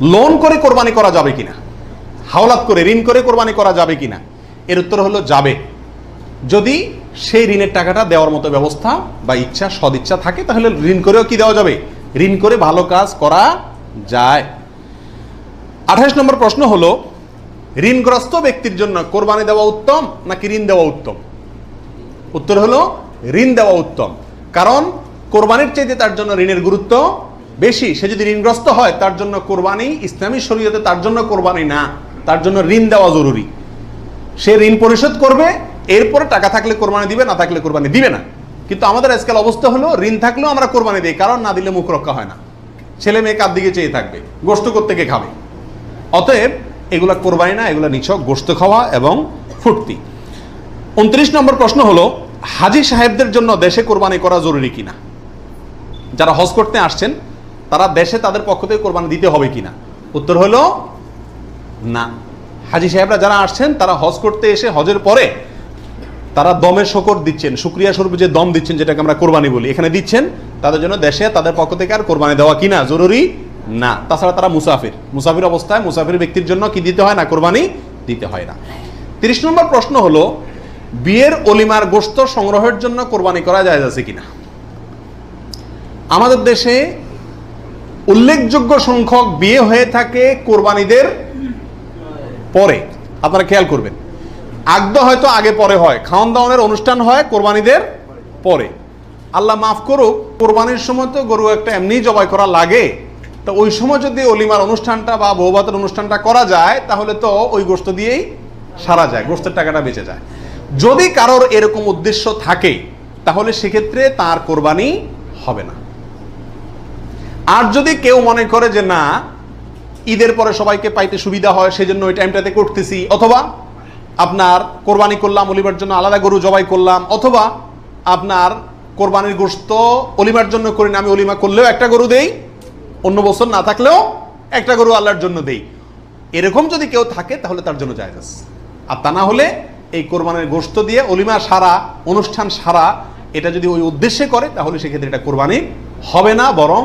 Loan করে কোরবানি করা যাবে কিনা? হাওলাত করে, ঋণ করে কোরবানি করা যাবে কিনা? এর উত্তর হলো যাবে। যদি সেই ঋণের টাকাটা দেওয়ার মতো ব্যবস্থা বা ইচ্ছা, সদিচ্ছা থাকে, তাহলে ঋণ করেও কি দেওয়া যাবে? ঋণ করে ভালো কাজ করা যায়। আঠাশ নম্বর প্রশ্ন হলো, ঋণগ্রস্ত ব্যক্তির জন্য কোরবানি দেওয়া উত্তম নাকি ঋণ দেওয়া উত্তম? উত্তর হলো, ঋণ দেওয়া উত্তম। কারণ কোরবানির চাইতে তার জন্য ঋণের গুরুত্ব বেশি, সে যদি ঋণগ্রস্ত হয়, তার জন্য কোরবানি, ইসলামী শরীয়তে তার জন্য কোরবানি না, তার জন্য ঋণ দেওয়া জরুরি। সে ঋণ পরিশোধ করবে, এরপরে টাকা থাকলে কোরবানি দিবে, না থাকলে কোরবানি দিবে না। কিন্তু আমাদের আজকাল অবস্থা হলো, ঋণ থাকলেও আমরা কোরবানি দিই, কারণ না দিলে মুখ রক্ষা হয় না। ছেলে মেয়ে কার দিকে চেয়ে থাকবে গোষ্ঠ করতে গিয়ে খাবে। অতএব, এগুলা কোরবানি না, এগুলা নিছক গোস্ত খাওয়া এবং ফুর্তি। উনত্রিশ নম্বর প্রশ্ন হলো, হাজি সাহেবদের জন্য দেশে কোরবানি করা জরুরি কিনা? যারা হজ করতে আসছেন তারা দেশে তাদের পক্ষ থেকে কোরবানি দিতে হবে কিনা? উত্তর হলো, না। হাজি সাহেবরা যারা আসছেন, তারা হজ করতে এসে হজের পরে তারা দমে শকর দিচ্ছেন, শুক্রিয়া স্বরূপ যে দম দিচ্ছেন, যেটাকে আমরা কোরবানি বলি। এখানে দিচ্ছেন, তাদের জন্য দেশে তাদের পক্ষ থেকে আর কোরবানি দেওয়া কিনা? জরুরি? না। তাছাড়া তারা মুসাফির। মুসাফির অবস্থায় মুসাফির ব্যক্তির জন্য কি দিতে হয় না, কোরবানি দিতে হয় না। তিরিশ নম্বর প্রশ্ন হলো, বিয়ের অলিমার গোস্ত সংগ্রহের জন্য কোরবানি করা যায় আছে কিনা? আমাদের দেশে উল্লেখযোগ্য সংখ্যক বিয়ে হয়ে থাকে কোরবানিদের পরে। আপনারা খেয়াল করবেন। আগদ হয়তো আগে পরে হয়। খাওয়ান দাওয়ানের অনুষ্ঠান হয় কোরবানিদের পরে। আল্লাহ মাফ করুক, কোরবানির সময় তো গরু একটা এমনি জবাই করা লাগে। তো ওই সময় যদি অলিমার অনুষ্ঠানটা বা বৌভাতের অনুষ্ঠানটা করা যায়, তাহলে তো ওই গোস্ত দিয়েই সারা যায় গোস্তের টাকাটা বেঁচে যায়। যদি কারোর এরকম উদ্দেশ্য থাকে, তাহলে সেক্ষেত্রে তার কোরবানি হবে না। আর যদি কেউ মনে করে যে না, ঈদের পরে সবাইকে পাইতে সুবিধা হয়, সেজন্য ওই টাইমটাতে করতেছি, অথবা আপনার কোরবানি করলাম, অলিবার জন্য আলাদা গরু জবাই করলাম, অথবা আপনার কোরবানির গোস্ত অলিমার জন্য করি না, আমি অলিমা করলেও একটা গরু দেই, অন্য বছর না থাকলেও একটা গরু আল্লাহর জন্য দেই। এরকম যদি কেউ থাকে, তাহলে তার জন্য জায়গা আর তা না হলে এই কোরবানির গোস্ত দিয়ে অলিমা সারা, অনুষ্ঠান সারা, এটা যদি ওই উদ্দেশ্যে করে, তাহলে সেক্ষেত্রে এটা কোরবানি হবে না, বরং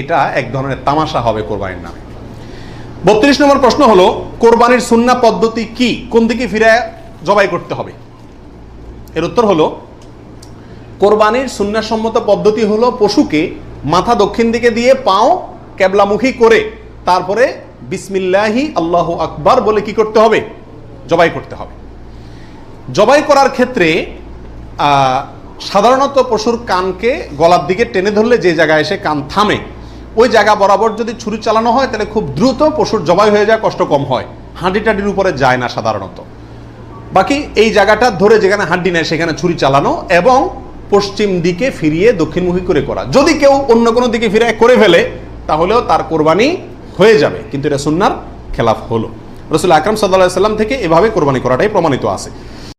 এটা এক ধরনের তামাশা হবে কোরবানির নামে। বত্রিশ নম্বর প্রশ্ন হলো, কোরবানির সুন্না পদ্ধতি কি? কোন দিকে ফিরে জবাই করতে হবে? এর উত্তর হলো, কোরবানির সুন্নাসম্মত পদ্ধতি হলো পশুকে মাথা দক্ষিণ দিকে দিয়ে পাও ক্যাবলামুখী করে, তারপরে বিসমিল্লাহি আল্লাহ আকবার বলে কি করতে হবে? জবাই করতে হবে। জবাই করার ক্ষেত্রে সাধারণত পশুর কানকে গলার দিকে টেনে ধরলে যে জায়গায় এসে কান থামে ওই জায়গা বরাবর যদি ছুরি চালানো হয়, তাহলে খুব দ্রুত পশুর জবাই হয়ে যায়, কষ্ট কম হয়। হাঁটি টাটির উপরে যায় না সাধারণত। বাকি এই জায়গাটা ধরে যেখানে হাড্ডি নেয়, সেখানে ছুরি চালানো এবং পশ্চিম দিকে ফিরিয়ে দক্ষিণমুখী করে করা। যদি কেউ অন্য কোনো দিকে ফিরে করে ফেলে, তাহলেও তার কোরবানি হয়ে যাবে। কিন্তু এটা সুন্নার খেলাফ হলো। রসুল আকরাম সাল্লাহ সাল্লাম থেকে এভাবে কোরবানি করাটাই প্রমাণিত আছে।